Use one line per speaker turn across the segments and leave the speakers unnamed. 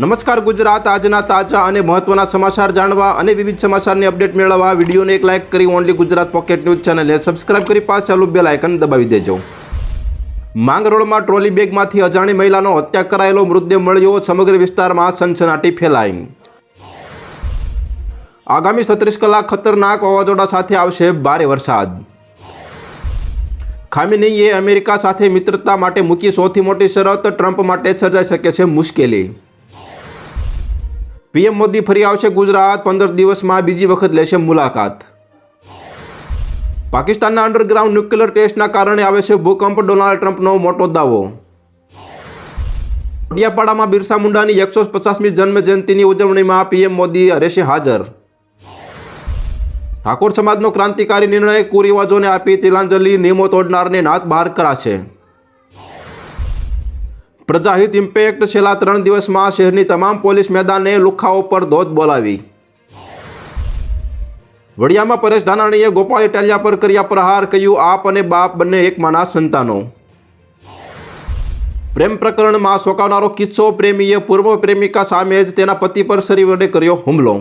નમસ્કાર ગુજરાત, આજના તાજા અને મહત્વના સમાચાર જાણવા અને વિવિધ સમાચારની અપડેટ મેળવવા વિડીયોને એક લાઇક કરી ઓનલી ગુજરાત પોકેટ ન્યૂઝ ચેનલને સબસ્ક્રાઇબ કરી ચાલુ બેલ આઇકન દબાવી દેજો. માંગરોળમાં ટ્રોલી બેગમાંથી અજાણી મહિલાનો હત્યા કરાયેલો મૃતદેહ મળ્યો, સમગ્ર વિસ્તારમાં સનસનાટી ફેલાઈ. આગામી સત્રીસ કલાક ખતરનાક વાવાઝોડા સાથે આવશે ભારે વરસાદ. ખામીનીએ અમેરિકા સાથે મિત્રતા માટે મૂકી સૌથી મોટી શરત, ટ્રમ્પ માટે સર્જાઈ શકે છે મુશ્કેલી. પીએમ મોદી ફરી આવશે ગુજરાત, પંદર દિવસમાં બીજી વખત લેશે મુલાકાત. પાકિસ્તાનના અંડરગ્રાઉન્ડ ન્યુક્લિયર ટેસ્ટના કારણે આવે છે ભૂકંપ, ડોનાલ્ડ ટ્રમ્પનો મોટો દાવો. ડેડિયાપાડામાં બિરસા મુંડાની એકસો પચાસમી જન્મ જયંતિની ઉજવણીમાં પીએમ મોદી રહેશે હાજર. ઠાકોર સમાજનો ક્રાંતિકારી નિર્ણય, કુરિવાજોને આપી તિલાંજલિ, નિયમો તોડનારને નાથ બહાર કરાશે. પ્રજાહિત ઇમ્પેક્ટ છેલ્લા ત્રણ દિવસમાં શહેરની તમામ પોલીસ મેદાને લુખાઓ પર ધોધ બોલાવી. વડિયામાં પરેશ ધાનાણીએ ગોપાલ ઇટાલિયા પર કર્યા પ્રહાર, કહ્યું, આપ અને બાપ બંને એક માના સંતાનો. પ્રેમ પ્રકરણમાં ચોંકાવનારો કિસ્સો પ્રેમીએ પૂર્વ પ્રેમિકા સામે જ તેના પતિ પર શરીર વડે કર્યો હુમલો.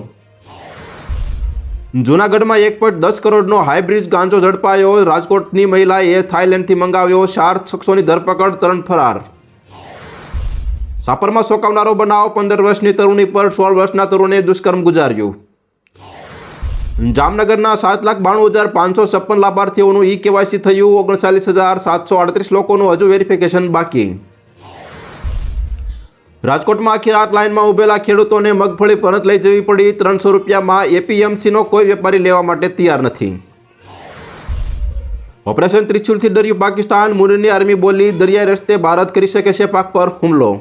જૂનાગઢમાં એક પોઈન્ટ દસ કરોડનો હાઇબ્રિડ ગાંજો ઝડપાયો. રાજકોટની મહિલાએ થાઇલેન્ડથી મંગાવ્યો ચાર શખ્સોની ધરપકડ, ત્રણ ફરાર. સાપરમાં સોંકાવનારો બનાવ પંદર વર્ષની તરુણી પર સોળ વર્ષના તરુણે દુષ્કર્મ ગુજાર્યું. જામનગરના સાત લાખ બાણું હજાર પાંચસો છપ્પન લાભાર્થીઓનું ઈ કેવાયસી થયું, ઓગણચાલીસ હજાર સાતસો આડત્રીસ લોકોનું હજુ વેરિફિકેશન બાકી. રાજકોટમાં આખી રાત લાઇનમાં ઉભેલા ખેડૂતોને મગફળી પરત લઈ જવી પડી. ત્રણસો રૂપિયામાં એપીએમસીનો કોઈ વેપારી લેવા માટે તૈયાર નથી. ઓપરેશન ત્રિશુલથી ડર્યું પાકિસ્તાન. મુનની આર્મી બોલી, દરિયાઈ રસ્તે ભારત કરી શકે છે પાક પર હુમલો.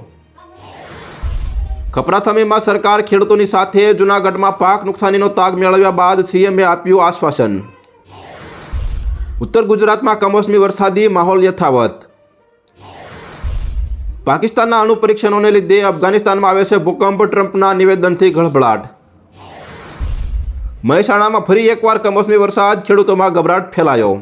કપરાથમીમાં સરકાર ખેડૂતોની સાથે જૂનાગઢમાં પાક નુકસાનીનો તાગ મેળવ્યા બાદ સીએમએ આપ્યું આશ્વાસન. ઉત્તર ગુજરાતમાં કમોસમી વરસાદી માહોલ યથાવત. પાકિસ્તાનના અણુપરીક્ષણોને લીધે અફઘાનિસ્તાનમાં આવે છે ભૂકંપ, ટ્રમ્પના નિવેદનથી ગળભળાટ. મહેસાણામાં ફરી એકવાર કમોસમી વરસાદ ખેડૂતોમાં ગભરાટ ફેલાયો.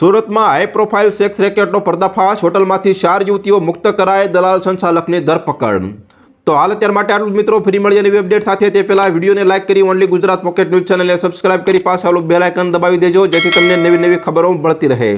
સુરતમાં હાઈ પ્રોફાઇલ સેક્સ રેકેટનો પર્દાફાશ, હોટલમાંથી ચાર યુવતીઓ મુક્ત કરાય દલાલ સંચાલકની ધરપકડ. તો હાલ અત્યાર માટે આટલું મિત્રો. ફરી મળીએ નવી અપડેટ સાથે. તે પહેલાં વિડીયોને લાઇક કરી ઓનલી ગુજરાત પોકેટ ન્યૂઝ ચેનલને સબસ્ક્રાઇબ કરી પાછળ બેલ આઇકન દબાવી દેજો, જેથી તમને નવી નવી ખબરો મળતી રહે.